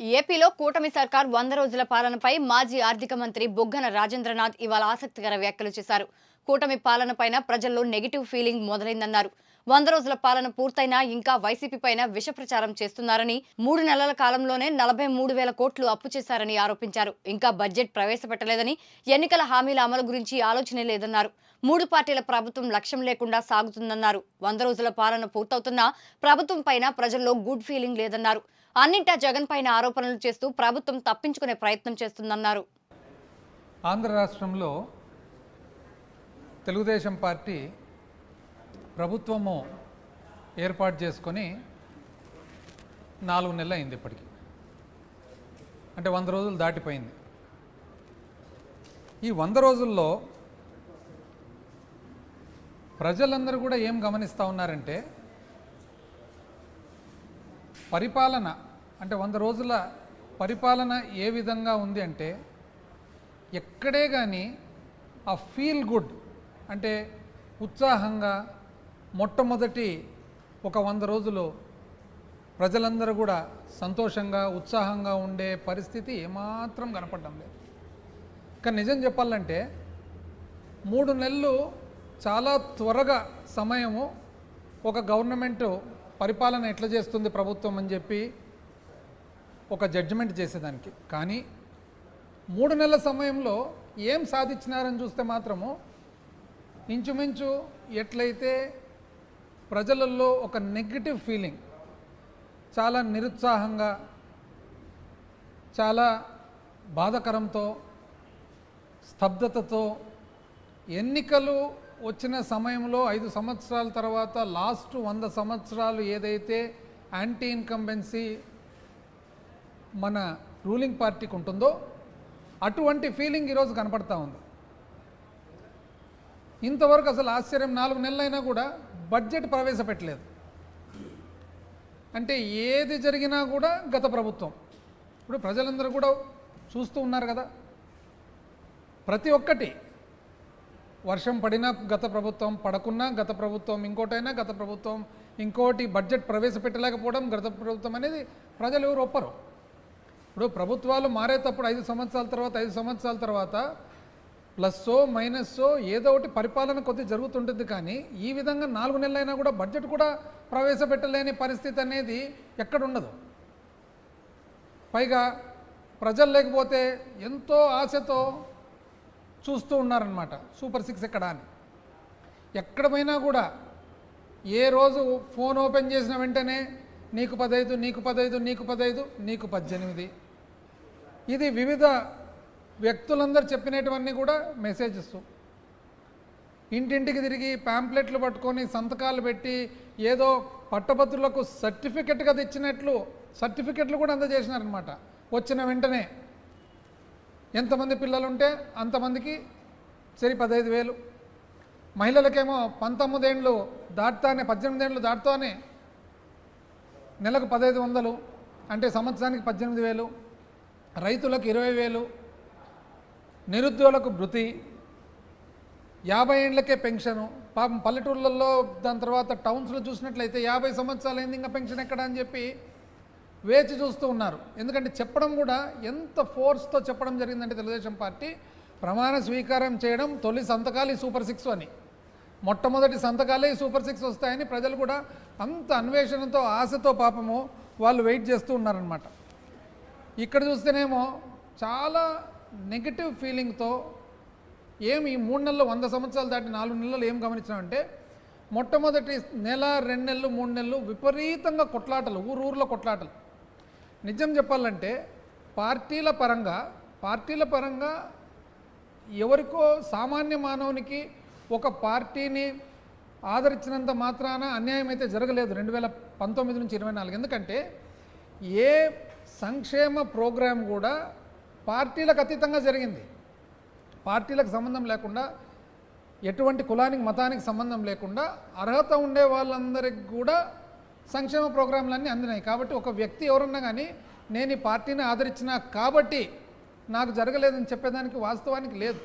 ఏపీలో కూటమి సర్కార్ వంద రోజుల పాలనపై మాజీ ఆర్థిక మంత్రి బుగ్గన రాజేంద్రనాథ్ ఇవాళ ఆసక్తికర వ్యాఖ్యలు చేశారు. కూటమి పాలనపైన ప్రజల్లో నెగిటివ్ ఫీలింగ్ మొదలైందన్నారు. వంద రోజుల పాలన పూర్తయినా ఇంకా వైసీపీ పైన విష ప్రచారం చేస్తున్నారని మూడు నెలల కాలంలోనే నలభై మూడు వేల కోట్లు అప్పు చేశారని ఆరోపించారు. ఇంకా బడ్జెట్ ప్రవేశపెట్టలేదని ఎన్నికల హామీల అమలు గురించి ఆలోచనే లేదన్నారు. మూడు పార్టీల ప్రభుత్వం లక్ష్యం లేకుండా సాగుతుందన్నారు. వంద రోజుల పాలన పూర్తవుతున్నా ప్రభుత్వం పైన ప్రజల్లో గుడ్ ఫీలింగ్ లేదన్నారు. అన్నింటా జగన్ పైన ఆరోపణలు చేస్తూ ప్రభుత్వం తప్పించుకునే ప్రయత్నం చేస్తుందన్నారు. ఆంధ్ర రాష్ట్రంలో తెలుగుదేశం పార్టీ ప్రభుత్వము ఏర్పాటు చేసుకొని నాలుగు నెలలు అయింది ఇప్పటికి. అంటే వంద రోజులు దాటిపోయింది. ఈ వంద రోజుల్లో ప్రజలందరూ కూడా ఏం గమనిస్తూ ఉన్నారంటే పరిపాలన అంటే వంద రోజుల పరిపాలన ఏ విధంగా ఉంది అంటే ఎక్కడే కానీ ఆ ఫీల్ గుడ్ అంటే ఉత్సాహంగా మొట్టమొదటి ఒక వంద రోజులు ప్రజలందరూ కూడా సంతోషంగా ఉత్సాహంగా ఉండే పరిస్థితి ఏమాత్రం కనపడడం లేదు. కానీ నిజం చెప్పాలంటే మూడు నెలలు చాలా త్వరగా సమయము ఒక గవర్నమెంట్ పరిపాలన ఎట్లా చేస్తుంది ప్రభుత్వం అని చెప్పి ఒక జడ్జిమెంట్ చేసేదానికి. కానీ మూడు నెలల సమయంలో ఏం సాధించినారని చూస్తే మాత్రము ఇంచుమించు ఎట్లయితే ప్రజలలో ఒక నెగిటివ్ ఫీలింగ్ చాలా నిరుత్సాహంగా చాలా బాధకరంతో స్తబ్దతతో ఎన్నికలు వచ్చిన సమయంలో ఐదు సంవత్సరాల తర్వాత లాస్ట్ వంద సంవత్సరాలు ఏదైతే యాంటీ ఇన్కంబెన్సీ మన రూలింగ్ పార్టీకి ఉంటుందో అటువంటి ఫీలింగ్ ఈరోజు కనపడతా ఉంది. ఇంతవరకు అసలు ఆశ్చర్యం నాలుగు నెలలైనా కూడా బడ్జెట్ ప్రవేశపెట్టలేదు. అంటే ఏది జరిగినా కూడా గత ప్రభుత్వం. ఇప్పుడు ప్రజలందరూ కూడా చూస్తూ ఉన్నారు కదా ప్రతి ఒక్కటి వర్షం పడినా గత ప్రభుత్వం పడకున్నా గత ప్రభుత్వం ఇంకోటైనా గత ప్రభుత్వం ఇంకోటి బడ్జెట్ ప్రవేశపెట్టలేకపోవడం గత ప్రభుత్వం అనేది ప్రజలు ఎవరు ఒప్పరు. ఇప్పుడు ప్రభుత్వాలు మారేటప్పుడు ఐదు సంవత్సరాల తర్వాత ఐదు సంవత్సరాల తర్వాత ప్లస్సో మైనస్సో ఏదో ఒకటి పరిపాలన కొద్ది జరుగుతుంటుంది కానీ ఈ విధంగా నాలుగు నెలలైనా కూడా బడ్జెట్ కూడా ప్రవేశపెట్టలేని పరిస్థితి అనేది ఎక్కడ ఉండదు పైగా ప్రజలు లేకపోతే ఎంతో ఆశతో చూస్తూ ఉన్నారనమాట సూపర్ సిక్స్ ఎక్కడ అని. ఎక్కడ పోయినా కూడా ఏ రోజు ఫోన్ ఓపెన్ చేసిన వెంటనే నీకు పదైదు నీకు పదైదు నీకు పదైదు నీకు పద్దెనిమిది. ఇది వివిధ వ్యక్తులందరూ చెప్పినటువన్నీ కూడా మెసేజెస్. ఇంటింటికి తిరిగి ప్యాంప్లెట్లు పట్టుకొని సంతకాలు పెట్టి ఏదో పట్టభద్రులకు సర్టిఫికెట్గా తెచ్చినట్లు సర్టిఫికెట్లు కూడా అందజేసినారనమాట వచ్చిన వెంటనే ఎంతమంది పిల్లలు ఉంటే అంతమందికి సరి పదహైదు వేలు. మహిళలకేమో పంతొమ్మిదేండ్లు దాటుతానే పద్దెనిమిదేండ్లు దాటుతానే నెలకు పదహైదు వందలు అంటే సంవత్సరానికి పద్దెనిమిది వేలు. రైతులకు ఇరవై వేలు. నిరుద్యోగులకు భృతి. యాభై ఏండ్లకే పెన్షను. పాపం పల్లెటూర్లలో దాని తర్వాత టౌన్స్లో చూసినట్లయితే యాభై సంవత్సరాలు అయింది ఇంకా పెన్షన్ ఎక్కడ అని చెప్పి వేచి చూస్తూ ఉన్నారు. ఎందుకంటే చెప్పడం కూడా ఎంత ఫోర్స్తో చెప్పడం జరిగిందంటే తెలుగుదేశం పార్టీ ప్రమాణ స్వీకారం చేయడం తొలి సంతకాలు ఈ సూపర్ సిక్స్ అని. మొట్టమొదటి సంతకాలే ఈ సూపర్ సిక్స్ వస్తాయని ప్రజలు కూడా అంత అన్వేషణతో ఆశతో పాపము వాళ్ళు వెయిట్ చేస్తూ ఉన్నారనమాట ఇక్కడ చూస్తేనేమో చాలా నెగిటివ్ ఫీలింగ్తో ఏమి ఈ మూడు నెలలు వంద సంవత్సరాలు దాటి నాలుగు నెలలు ఏం గమనించామంటే మొట్టమొదటి నెల రెండు నెలలు మూడు నెలలు విపరీతంగా కొట్లాటలు ఊరు ఊర్లో కొట్లాటలు. నిజం చెప్పాలంటే పార్టీల పరంగా పార్టీల పరంగా ఎవరికో సామాన్య మానవునికి ఒక పార్టీని ఆదరించినంత మాత్రాన అన్యాయం అయితే జరగలేదు రెండు వేల పంతొమ్మిది నుంచి ఇరవై నాలుగు. ఎందుకంటే ఏ సంక్షేమ ప్రోగ్రాం కూడా పార్టీలకు అతీతంగా జరిగింది. పార్టీలకు సంబంధం లేకుండా ఎటువంటి కులానికి మతానికి సంబంధం లేకుండా అర్హత ఉండే వాళ్ళందరికి కూడా సంక్షేమ ప్రోగ్రాంలన్నీ అందినాయి. కాబట్టి ఒక వ్యక్తి ఎవరన్నా కానీ నేను ఈ పార్టీని ఆదరించిన కాబట్టి నాకు జరగలేదని చెప్పేదానికి వాస్తవానికి లేదు.